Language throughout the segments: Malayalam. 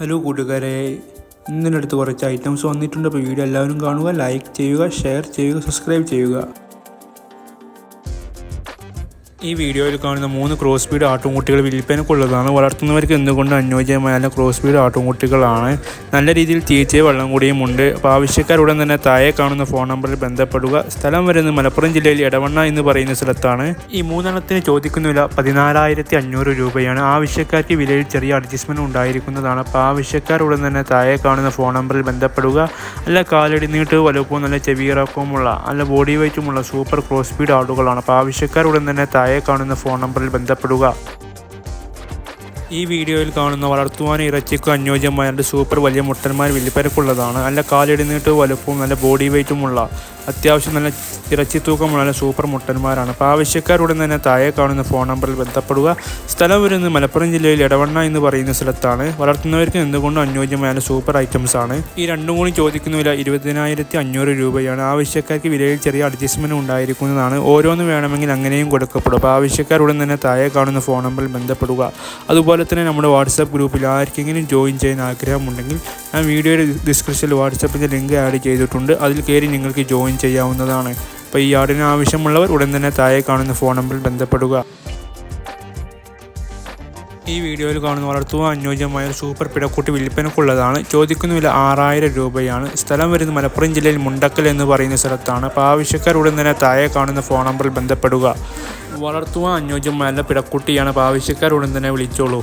ഹലോ കൂട്ടുകാരെ ഇന്നലെ അടുത്ത് കുറച്ച് ഐറ്റംസ് വന്നിട്ടുണ്ട്. അപ്പോൾ വീഡിയോ എല്ലാവരും കാണുക ലൈക്ക് ചെയ്യുക ഷെയർ ചെയ്യുക സബ്സ്ക്രൈബ് ചെയ്യുക. ഈ വീഡിയോയിൽ കാണുന്ന മൂന്ന് ക്രോസ് സ്പീഡ് ആട്ടുംകുട്ടികൾ വിൽപ്പനക്കുള്ളതാണ് വളർത്തുന്നവർക്ക് എന്തുകൊണ്ട് അനുയോജ്യമായ ക്രോസ് സ്പീഡ് ആട്ടുംകുട്ടികളാണ്? നല്ല രീതിയിൽ തീറ്റയും വെള്ളം കൂടിയും ഉണ്ട്. അപ്പോൾ ആവശ്യക്കാരുടൻ തന്നെ താഴെ കാണുന്ന ഫോൺ നമ്പറിൽ ബന്ധപ്പെടുക. സ്ഥലം വരുന്നത് മലപ്പുറം ജില്ലയിൽ ഇടവണ്ണ എന്ന് പറയുന്ന സ്ഥലത്താണ്. ഈ മൂന്നെണ്ണത്തിന് ചോദിക്കുന്ന വില പതിനാലായിരത്തി അഞ്ഞൂറ് രൂപയാണ്. ആവശ്യക്കാർക്ക് വിലയിൽ ചെറിയ അഡ്ജസ്റ്റ്മെന്റ് ഉണ്ടായിരിക്കുന്നതാണ്. അപ്പോൾ ആവശ്യക്കാരുടൻ തന്നെ താഴെ കാണുന്ന ഫോൺ നമ്പറിൽ ബന്ധപ്പെടുക. നല്ല കാലടി നീട്ട് വലുപ്പവും നല്ല ചെവിയിറക്കവുമുള്ള നല്ല ബോഡി വെയ്റ്റുമുള്ള സൂപ്പർ ക്രോസ് സ്പീഡ് ആടുകളാണ്. അപ്പോൾ ആവശ്യക്കാരുടൻ തന്നെ താഴെ കാണുന്ന ഫോൺ നമ്പറിൽ ബന്ധപ്പെടുക. ഈ വീഡിയോയിൽ കാണുന്ന വളർത്തുവാനും ഇറച്ചിക്കും അനുയോജ്യമായ രണ്ട് സൂപ്പർ വലിയ മുട്ടന്മാർ വില്ലിപ്പരക്കുള്ളതാണ് നല്ല കാലിടി നീട്ട് വലുപ്പവും നല്ല ബോഡി വെയ്റ്റുമുള്ള അത്യാവശ്യം നല്ല ഇറച്ചി തൂക്കമുള്ള സൂപ്പർ മുട്ടന്മാരാണ്. അപ്പോൾ ആവശ്യക്കാരുടൻ തന്നെ താഴെ കാണുന്ന ഫോൺ നമ്പറിൽ ബന്ധപ്പെടുക. സ്ഥലം വരുന്നത് മലപ്പുറം ജില്ലയിൽ ഇടവണ്ണ എന്ന് പറയുന്ന സ്ഥലത്താണ്. വളർത്തുന്നവർക്ക് എന്തുകൊണ്ടും അനുയോജ്യമായ സൂപ്പർ ഐറ്റംസ് ആണ്. ഈ രണ്ടും കൂടി ചോദിക്കുന്ന വില ഇരുപതിനായിരത്തി അഞ്ഞൂറ് രൂപയാണ്. ആവശ്യക്കാർക്ക് വിലയിൽ ചെറിയ അഡ്ജസ്റ്റ്മെന്റ് ഉണ്ടായിരിക്കുന്നതാണ്. ഓരോന്ന് വേണമെങ്കിൽ അങ്ങനെയും കൊടുക്കപ്പെടും. അപ്പോൾ ആവശ്യക്കാരുടൻ തന്നെ താഴെ കാണുന്ന ഫോൺ നമ്പറിൽ ബന്ധപ്പെടുക. അതുപോലെ തന്നെ നമ്മുടെ വാട്സാപ്പ് ഗ്രൂപ്പിൽ ആർക്കെങ്കിലും ജോയിൻ ചെയ്യാൻ ആഗ്രഹമുണ്ടെങ്കിൽ ഞാൻ വീഡിയോയുടെ ഡിസ്ക്രിപ്ഷനിൽ വാട്സപ്പിന്റെ ലിങ്ക് ആഡ് ചെയ്തിട്ടുണ്ട്. അതിൽ കയറി നിങ്ങൾക്ക് ജോയിൻ ചെയ്യാവുന്നതാണ്. അപ്പോൾ ഈ ആടിന് ആവശ്യമുള്ളവർ ഉടൻ തന്നെ താഴെ കാണുന്ന ഫോൺ നമ്പറിൽ ബന്ധപ്പെടുക. ഈ വീഡിയോയിൽ കാണുന്ന വളർത്തുക അനുയോജ്യമായ സൂപ്പർ പിടക്കൂട്ടി വിൽപ്പനക്കുള്ളതാണ്. ചോദിക്കുന്ന വില ആറായിരം രൂപയാണ്. സ്ഥലം വരുന്നത് മലപ്പുറം ജില്ലയിൽ മുണ്ടക്കൽ എന്ന് പറയുന്ന സ്ഥലത്താണ്. അപ്പോൾ ആവശ്യക്കാർ ഉടൻ തന്നെ താഴെ കാണുന്ന ഫോൺ നമ്പറിൽ ബന്ധപ്പെടുക. വളർത്തുവാൻ അനുയോജ്യമായ പിടക്കുട്ടിയാണ്. അപ്പോൾ ആവശ്യക്കാർ ഉടൻ തന്നെ വിളിച്ചോളൂ.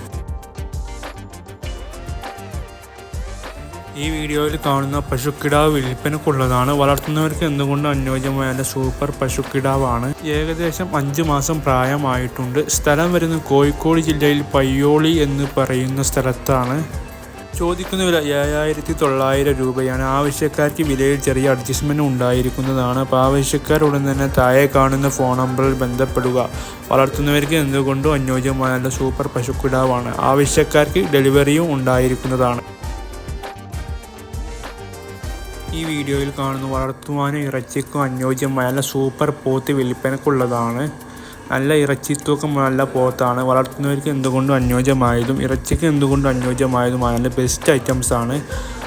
ഈ വീഡിയോയിൽ കാണുന്ന പശുക്കിടാവ് വിൽപ്പനക്കുള്ളതാണ് വളർത്തുന്നവർക്ക് എന്തുകൊണ്ട് അനുയോജ്യമായ സൂപ്പർ പശുക്കിടാവാണ്? ഏകദേശം അഞ്ച് മാസം പ്രായമായിട്ടുണ്ട്. സ്ഥലം വരുന്നത് കോഴിക്കോട് ജില്ലയിൽ പയ്യോളി എന്ന് പറയുന്ന സ്ഥലത്താണ്. ചോദിക്കുന്ന വില ഏഴായിരത്തി തൊള്ളായിരം രൂപയാണ്. ആവശ്യക്കാർക്ക് വിലയിൽ ചെറിയ അഡ്ജസ്റ്റ്മെന്റ് ഉണ്ടായിരിക്കുന്നതാണ്. അപ്പോൾ ആവശ്യക്കാരുടൻ തന്നെ താഴെ കാണുന്ന ഫോൺ നമ്പറിൽ ബന്ധപ്പെടുക. വളർത്തുന്നവർക്ക് എന്തുകൊണ്ടും അനുയോജ്യമായ സൂപ്പർ പശുക്കിടാവാണ്. ആവശ്യക്കാർക്ക് ഡെലിവറിയും ഉണ്ടായിരിക്കുന്നതാണ്. ഈ വീഡിയോയിൽ കാണുന്ന വളർത്തുവാനും ഇറച്ചിക്കും അനുയോജ്യമായ നല്ല സൂപ്പർ പോത്ത് വിൽപ്പനക്കുള്ളതാണ്. നല്ല ഇറച്ചിത്തൂക്കം നല്ല പോത്താണ്. വളർത്തുന്നവർക്ക് എന്തുകൊണ്ടും അനുയോജ്യമായതും ഇറച്ചിക്ക് എന്തുകൊണ്ടും അനുയോജ്യമായതുമായ നല്ല ബെസ്റ്റ് ഐറ്റംസ് ആണ്.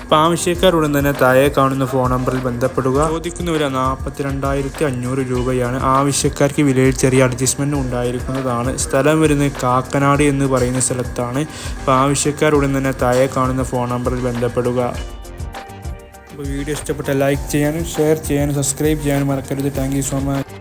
അപ്പോൾ ആവശ്യക്കാർ ഉടൻ തന്നെ താഴെ കാണുന്ന ഫോൺ നമ്പറിൽ ബന്ധപ്പെടുക. ചോദിക്കുന്ന വില നാൽപ്പത്തി രണ്ടായിരത്തി അഞ്ഞൂറ് രൂപയാണ് ആവശ്യക്കാർക്ക് വിലയിൽ ചെറിയ അഡ്ജസ്റ്റ്മെന്റ് ഉണ്ടായിരിക്കുന്നതാണ്. സ്ഥലം വരുന്നത് കാക്കനാട് എന്ന് പറയുന്ന സ്ഥലത്താണ്. അപ്പോൾ ആവശ്യക്കാർ ഉടൻ തന്നെ താഴെ കാണുന്ന ഫോൺ നമ്പറിൽ ബന്ധപ്പെടുക. വീഡിയോ ഇഷ്ടപ്പെട്ട ലൈക്ക് ചെയ്യാനും ഷെയർ ചെയ്യാനും സബ്സ്ക്രൈബ് ചെയ്യാനും മറക്കരുത്. Thank you so much.